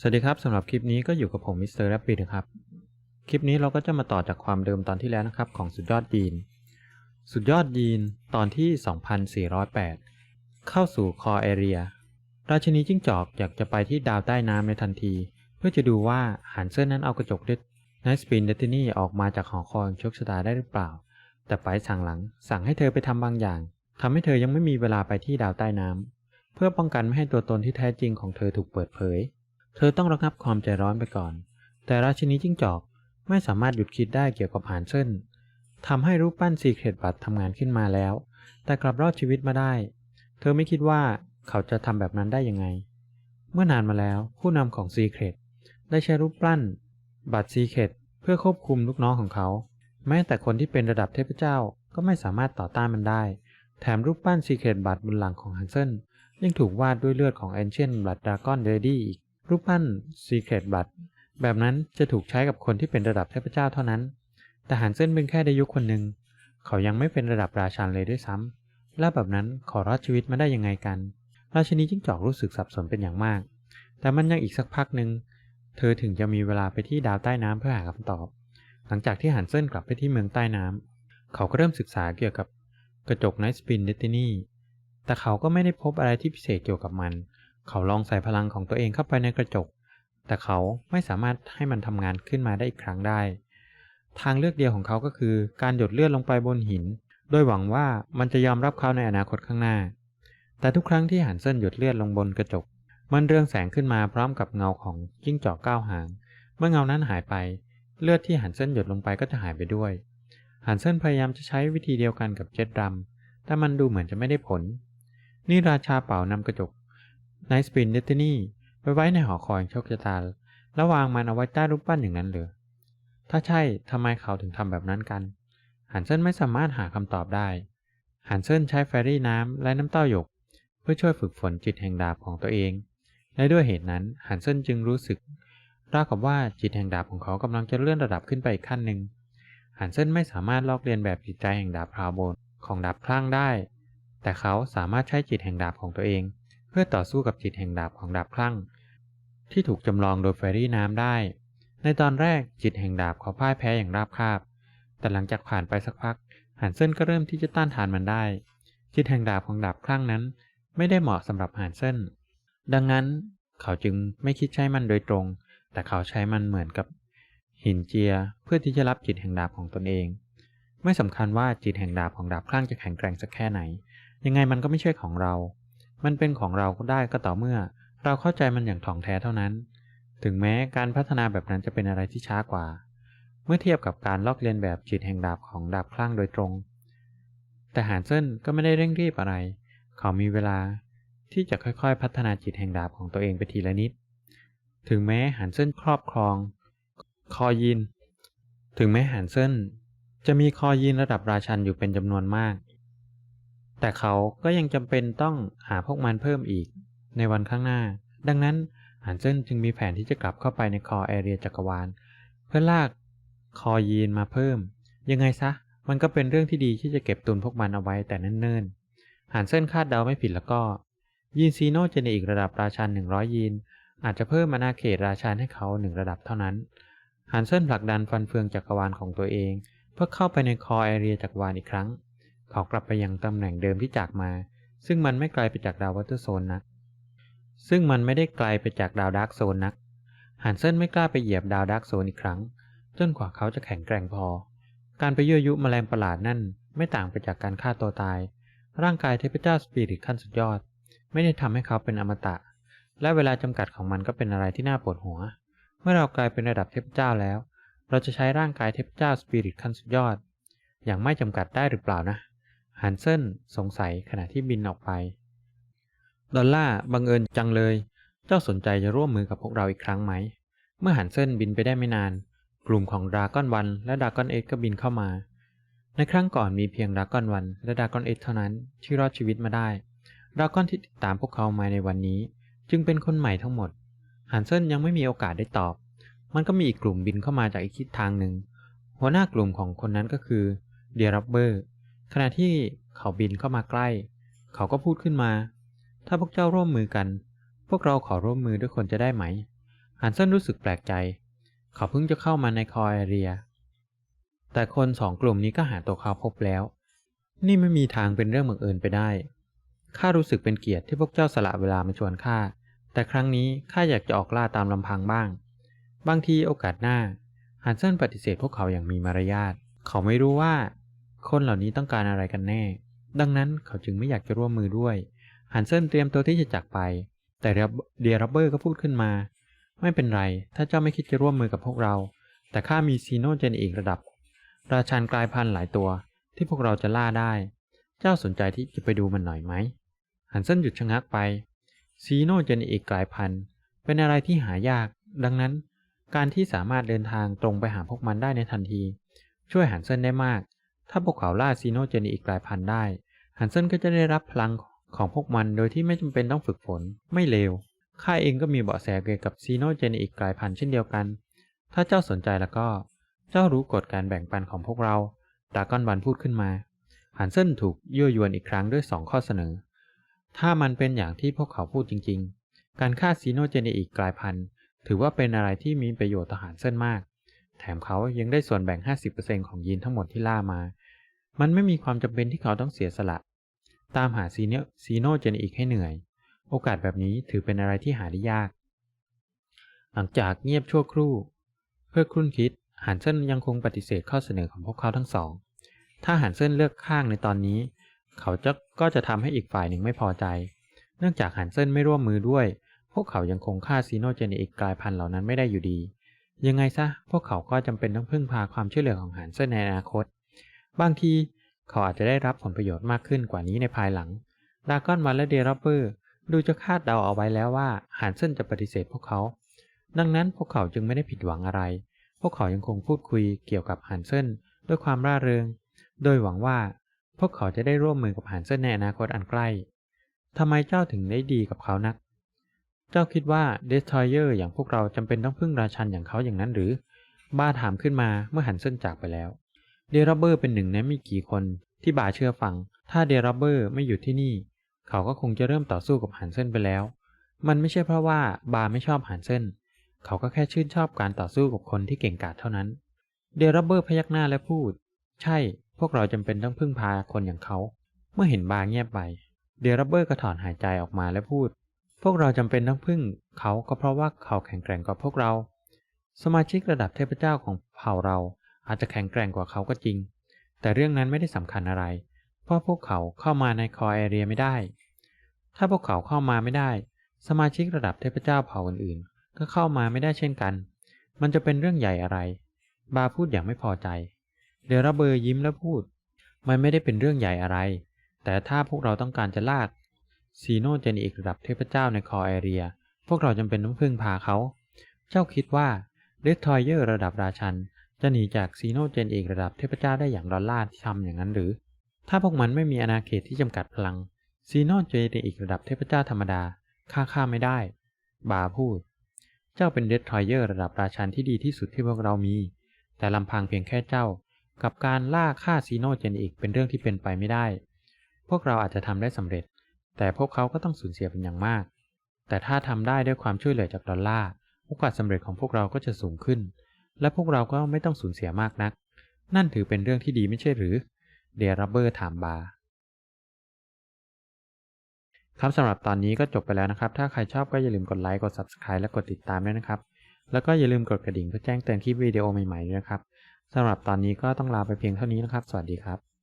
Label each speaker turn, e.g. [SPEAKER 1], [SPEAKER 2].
[SPEAKER 1] สวัสดีครับสำหรับคลิปนี้ก็อยู่กับผมมิสเตอร์แรปปิดนะครับ คลิปนี้เราก็จะมาต่อจากความเดิมตอนที่แล้วนะครับ ของสุดยอดยีน สุดยอดยีนตอนที่ 2408 เข้าสู่คอเอเรีย ราชินีจิ้งจอกอยากจะไปที่ดาวใต้น้ำในทันที เพื่อจะดูว่าหันเซอร์นั้นเอากระจกเด็ดไนสปินเดตินี่ออกมาจากหอคอยโชคชะตาได้หรือเปล่า แต่ไปสั่งหลังสั่งให้เธอไปทำบางอย่างทำให้เธอยังไม่มีเวลาไปที่ดาวใต้น้ำเพื่อป้องกันไม่ให้ตัวตนที่แท้จริงของเธอถูกเปิดเผย เธอต้องระงับความใจร้อนไปก่อน แต่ราชินีจิ้งจอกไม่สามารถหยุดคิดได้เกี่ยวกับหานเซินทำให้รูปปั้นซีเครตบัตทำงานขึ้นมาแล้ว แต่กลับรอดชีวิตมาได้ เธอไม่คิดว่าเขาจะทำแบบนั้นได้ยังไง เมื่อนานมาแล้วผู้นำของซีเครตได้ใช้รูปปั้น บัตรซีเครตเพื่อควบคุมลูกน้องของเขา แม้แต่คนที่เป็นระดับเทพเจ้าก็ไม่สามารถต่อต้านมันได้ แถมรูปปั้นซีเครตบัตรบนหลังของฮันเซนยังถูกวาดด้วยเลือดของแอนเชียนบลัดดราก้อนเดดี้อีก รูปปั้น Secret Blood แบบนั้นจะถูกใช้กับคนที่เป็นระดับเทพเจ้าเท่านั้น แต่หันเส้นเป็นแค่ไดยุคคนหนึ่ง เขายังไม่เป็นระดับราชันเลยด้วยซ้ำแล้วแบบนั้นขอรอดชีวิตมาได้ยังไงกัน ราชินีจิ้งจอกรู้สึกสับสนเป็นอย่างมาก แต่มันยังอีกสักพักหนึ่ง เธอถึงจะมีเวลาไปที่ดาวใต้น้ำเพื่อหาคำตอบ หลังจากที่หันเส้นกลับไปที่เมืองใต้น้ำเขาก็เริ่มศึกษาเกี่ยวกับกระจกไนท์สปินเดตินีแต่เขาก็ไม่ได้พบอะไรที่พิเศษเกี่ยวกับมัน เขาลองใส่พลังของตัวเองเข้าไปในกระจก แต่เขาไม่สามารถให้มันทำงานขึ้นมาได้อีกครั้งได้ ทางเลือกเดียวของเขาก็คือการหยดเลือดลงไปบนหิน โดยหวังว่ามันจะยอมรับเขาในอนาคตข้างหน้า แต่ทุกครั้งที่หันเส้นหยดเลือดลงบนกระจก มันเรืองแสงขึ้นมาพร้อมกับเงาของจิ้งจอกก้าวหาง เมื่อเงานั้นหายไป เลือดที่หันเส้นหยดลงไปก็จะหายไปด้วย หันเส้นพยายามจะใช้วิธีเดียวกันกับเจ็ดรัมแต่มันดูเหมือนจะไม่ได้ผล นี่ราชาเป่านำกระจก ไนสปินเดตินี่ไปไว้ในหอคอยโชคชะตา แล้ววางมันเอาไว้ใต้รูปปั้นอย่างนั้นเลยถ้าใช่ทำไมเขาถึงทำแบบนั้นกัน หันเซินไม่สามารถหาคำตอบได้ หันเซินใช้แฟรี่น้ำและน้ำเต้าหยก เพื่อช่วยฝึกฝนจิตแห่งดาบของตัวเอง และด้วยเหตุนั้นหันเซินจึงรู้สึกราวกับว่าจิตแห่งดาบของเขากำลังจะเลื่อนระดับขึ้นไปอีกขั้นหนึ่งหันเซินไม่สามารถลอกเลียนแบบจิตใจแห่งดาบพราวโบนของดาบคลั่งได้ แต่เขาสามารถใช้จิตแห่งดาบของตัวเอง พื่อต่อสู้กับจิตแห่งดาบของดาบคลั่ง ที่ถูกจำลองโดยแฟรี่น้ำได้ ในตอนแรกจิตแห่งดาบเขาพ่ายแพ้อย่างราบคาบ แต่หลังจากผ่านไปสักพักหันเซนก็เริ่มที่จะต้านทานมันได้ จิตแห่งดาบของดาบคลั่งนั้น ไม่ได้เหมาะสำหรับหันเซนดังนั้นเขาจึงไม่คิดใช้มันโดยตรง แต่เขาใช้มันเหมือนกับ หินเจียเพื่อที่จะรับจิตแห่งดาบของตนเอง ไม่สำคัญว่าจิตแห่งดาบของดาบคลั่งจะแข็งแกร่งสักแค่ไหน ยังไงมันก็ไม่ใช่ของเรา มันเป็นของเราก็ได้ก็ต่อเมื่อ เราเข้าใจมันอย่างถ่องแท้เท่านั้น ถึงแม้การพัฒนาแบบนั้นจะเป็นอะไรที่ช้ากว่า เมื่อเทียบกับการลอกเลียนแบบจิตแห่งดาบของดาบคลั่งโดยตรง แต่หานเซินก็ไม่ได้เร่งรีบอะไร เขามีเวลาที่จะค่อยๆ พัฒนาจิตแห่งดาบของตัวเองไปทีละนิด ถึงแม้หานเซินครอบครอง คอยิน ถึงแม้หานเซินจะมีคอยีนระดับราชันอยู่เป็นจำนวนมาก แต่เขาก็ยังจำเป็นต้องหาพวกมันเพิ่มอีก ในวันข้างหน้า ดังนั้นหันเซนจึงมีแผนที่จะกลับเข้าไปในคอแอเรียจักรวาล เพื่อลากคอยีนมาเพิ่ม ยังไงซะ มันก็เป็นเรื่องที่ดีที่จะเก็บตุนพวกมันเอาไว้แต่เนิ่นๆหันเซนคาดเดาไม่ผิดแล้วก็ ยีนซีโนเจเนอีกระดับราชัน100 ยีน อาจจะเพิ่มอาณาเขตราชันให้เขาหนึ่งระดับเท่านั้นหันเซนผลักดันฟันเฟืองจักรวาลของตัวเอง เพื่อเข้าไปในคอแอเรียจักรวาลอีกครั้ง เขากลับไปยังตำแหน่งเดิมที่จากมา ซึ่งมันไม่ไกลไปจากดาววัตเตอร์โซนนัก ซึ่งมันไม่ได้ไกลไปจากดาวดาร์กโซนนัก ฮันเซนไม่กล้าไปเหยียบดาวดาร์กโซนอีกครั้ง จนกว่าเขาจะแข็งแกร่งพอ การไปยั่วยุแมลงประหลาดนั่นไม่ต่างไปจากการฆ่าตัวตาย ร่างกายเทพเจ้าสปิริตขั้นสุดยอด ไม่ได้ทำให้เขาเป็นอมตะ และเวลาจำกัดของมันก็เป็นอะไรที่น่าปวดหัว เมื่อเรากลายเป็นระดับเทพเจ้าแล้ว เราจะใช้ร่างกายเทพเจ้าสปิริตขั้นสุดยอด อย่างไม่จำกัดได้หรือเปล่านะ ฮันเซนสงสัยขณะที่บินออกไป ดอลล่าบังเอิญจังเลย เจ้าสนใจจะร่วมมือกับพวกเราอีกครั้งไหม เมื่อฮันเซนบินไปได้ไม่นาน กลุ่มของดราก้อนวันและดราก้อนเอ็กก็บินเข้ามา ในครั้งก่อนมีเพียงดราก้อนวันและดราก้อนเอ็กเท่านั้นที่รอดชีวิตมาได้ดราก้อนที่ติดตามพวกเขามาในวันนี้ จึงเป็นคนใหม่ทั้งหมดฮันเซนยังไม่มีโอกาสได้ตอบ มันก็มีอีกกลุ่มบินเข้ามาจากอีกทิศทางหนึ่ง หัวหน้ากลุ่มของคนนั้นก็คือเดียรับเบอร์ ขณะที่เขาบินเข้ามาใกล้ เขาก็พูดขึ้นมา ถ้าพวกเจ้าร่วมมือกัน พวกเราขอร่วมมือด้วยคนจะได้ไหม ฮันเซนรู้สึกแปลกใจ เขาเพิ่งจะเข้ามาในคอแอเรีย แต่คนสองกลุ่มนี้ก็หาตัวเขาพบแล้ว นี่ไม่มีทางเป็นเรื่องบังเอิญไปได้ ข้ารู้สึกเป็นเกียรติที่พวกเจ้าสละเวลามาชวนข้า แต่ครั้งนี้ข้าอยากจะออกล่าตามลำพังบ้าง บางทีโอกาสหน้า ฮันเซนปฏิเสธพวกเขาอย่างมีมารยาท เขาไม่รู้ว่า คนเหล่านี้ต้องการอะไรกันแน่ ดังนั้นเขาจึงไม่อยากจะร่วมมือด้วย ฮันเซนเตรียมตัวที่จะจากไป แต่เดียรับเบอร์ก็พูดขึ้นมา ไม่เป็นไร ถ้าเจ้าไม่คิดจะร่วมมือกับพวกเรา แต่ข้ามีซีโนเจนอีกระดับ ราชันกลายพันธุ์หลายตัว ที่พวกเราจะล่าได้ เจ้าสนใจที่จะไปดูมันหน่อยไหม ฮันเซนหยุดชะงักไป ซีโนเจนอีกกลายพันธุ์ เป็นอะไรที่หายาก ดังนั้น การที่สามารถเดินทางตรงไปหาพวกมันได้ในทันที ช่วยฮันเซนได้มาก ถ้าพวกเขาล่าซีโนเจนีอีกกลายพันธุ์ได้ ฮันเซนก็จะได้รับพลังของพวกมันโดยที่ไม่จำเป็นต้องฝึกฝน ไม่เลว ข้าเองก็มีเบาะแสเกี่ยวกับซีโนเจนีอีกกลายพันธุ์เช่นเดียวกัน ถ้าเจ้าสนใจแล้วก็ เจ้ารู้กฎการแบ่งปันของพวกเราดากอนวันพูดขึ้นมา ฮันเซนถูกยั่วยวนอีกครั้งด้วยสองข้อเสนอ ถ้ามันเป็นอย่างที่พวกเขาพูดจริง ๆ การฆ่าซีโนเจนีอีกกลายพันธุ์ ถือว่าเป็นอะไรที่มีประโยชน์ต่อฮันเซนมาก แถมเขายังได้ส่วนแบ่ง 50%ของยีนทั้งหมดที่ล่ามา มันไม่มีความจำเป็นที่เขาต้องเสียสละ ตามหาซีเนซีโนเจนอีกให้เหนื่อย โอกาสแบบนี้ถือเป็นอะไรที่หาได้ยาก หลังจากเงียบชั่วครู่ เพื่อครุ่นคิดฮันเซนยังคงปฏิเสธข้อเสนอของพวกเขาทั้งสอง ถ้าฮันเซนเลือกข้างในตอนนี้ เขาจะก็จะทำให้อีกฝ่ายหนึ่งไม่พอใจ เนื่องจากฮันเซนไม่ร่วมมือด้วย พวกเขายังคงฆ่าซีโนเจนอีกกลายพันธุ์เหล่านั้นไม่ได้อยู่ดี ยังไงซะพวกเขาก็จำเป็นต้องพึ่งพาความช่วยเหลือของฮันเซนในอนาคต บางทีเขาอาจจะได้รับผลประโยชน์มากขึ้นกว่านี้ในภายหลัง ดากอนมันและเดรับเบอร์ดูจะคาดเดาเอาไว้แล้วว่าฮันเซนจะปฏิเสธพวกเขา ดังนั้นพวกเขาจึงไม่ได้ผิดหวังอะไร พวกเขายังคงพูดคุยเกี่ยวกับฮันเซนด้วยความร่าเริง โดยหวังว่าพวกเขาจะได้ร่วมมือกับฮันเซนในอนาคตอันใกล้ทำไมเจ้าถึงได้ดีกับเขานัก เจ้าคิดว่าเดสทอยเออร์อย่างพวกเราจำเป็นต้องพึ่งราชันอย่างเขาอย่างนั้นหรือ บ้าถามขึ้นมาเมื่อฮันเซนจากไปแล้ว เดรับเบอร์เป็นหนึ่งในไม่กี่คนที่บาเชื่อฟัง ถ้าเดรับเบอร์ไม่อยู่ที่นี่ เขาก็คงจะเริ่มต่อสู้กับฮันเซนไปแล้ว มันไม่ใช่เพราะว่าบาไม่ชอบฮันเซนเขาก็แค่ชื่นชอบการต่อสู้กับคนที่เก่งกาจเท่านั้น เดรับเบอร์พยักหน้าและพูด ใช่ พวกเราจำเป็นต้องพึ่งพาคนอย่างเขา เมื่อเห็นบาเงียบไป เดรับเบอร์ก็ถอนหายใจออกมาและพูด พวกเราจำเป็นต้องพึ่งเขาก็เพราะว่าเขาแข็งแกร่งกว่าพวกเรา สมาชิกระดับเทพเจ้าของเผ่าเราอาจจะแข็งแกร่งกว่าเขาก็จริง แต่เรื่องนั้นไม่ได้สำคัญอะไร เพราะพวกเขาเข้ามาในคอแอเรียไม่ได้ ถ้าพวกเขาเข้ามาไม่ได้ สมาชิกระดับเทพเจ้าเผ่าอื่นๆ ก็เข้ามาไม่ได้เช่นกัน มันจะเป็นเรื่องใหญ่อะไร บาพูดอย่างไม่พอใจ เดลรเบอร์ยิ้มแล้วพูด มันไม่ได้เป็นเรื่องใหญ่อะไร แต่ถ้าพวกเราต้องการจะลาก ซีโนเจนอีกระดับเทพเจ้าในคอแอเรีย พวกเราจำเป็นต้องพึ่งพาเขา เจ้าคิดว่าเดสทอยเยอร์ระดับราชัน จะหนีจากซีโนเจนอีกระดับเทพเจ้าได้อย่างดอลลาร์ทำอย่างนั้นหรือ ถ้าพวกมันไม่มีอาณาเขตที่จำกัดพลัง ซีโนเจนอีกระดับเทพเจ้าธรรมดาฆ่าข้าไม่ได้ บาพูด เจ้าเป็นเดสทอยเยอร์ระดับราชันที่ดีที่สุดที่พวกเรามี แต่ลำพังเพียงแค่เจ้า กับการล่าฆ่าซีโนเจนอีกเป็นเรื่องที่เป็นไปไม่ได้ พวกเราอาจจะทำได้สำเร็จ แต่พวกเขาก็ต้องสูญเสียเป็นอย่างมาก แต่ถ้าทำได้ด้วยความช่วยเหลือจากดอลลาร์โอกาสสำเร็จของพวกเราก็จะสูงขึ้น และพวกเราก็ไม่ต้องสูญเสียมากนัก นั่นถือเป็นเรื่องที่ดีไม่ใช่หรือ เดรับเบอร์ถามบาครับสำหรับตอนนี้ก็จบไปแล้วนะครับ ถ้าใครชอบก็อย่าลืมกดไลค์ กด Subscribe และกดติดตามด้วยนะครับ แล้วก็อย่าลืมกดกระดิ่งเพื่อแจ้งเตือนคลิปวิดีโอใหม่ๆด้วยนะครับสำหรับตอนนี้ก็ต้องลาไปเพียงเท่านี้นะครับ สวัสดีครับ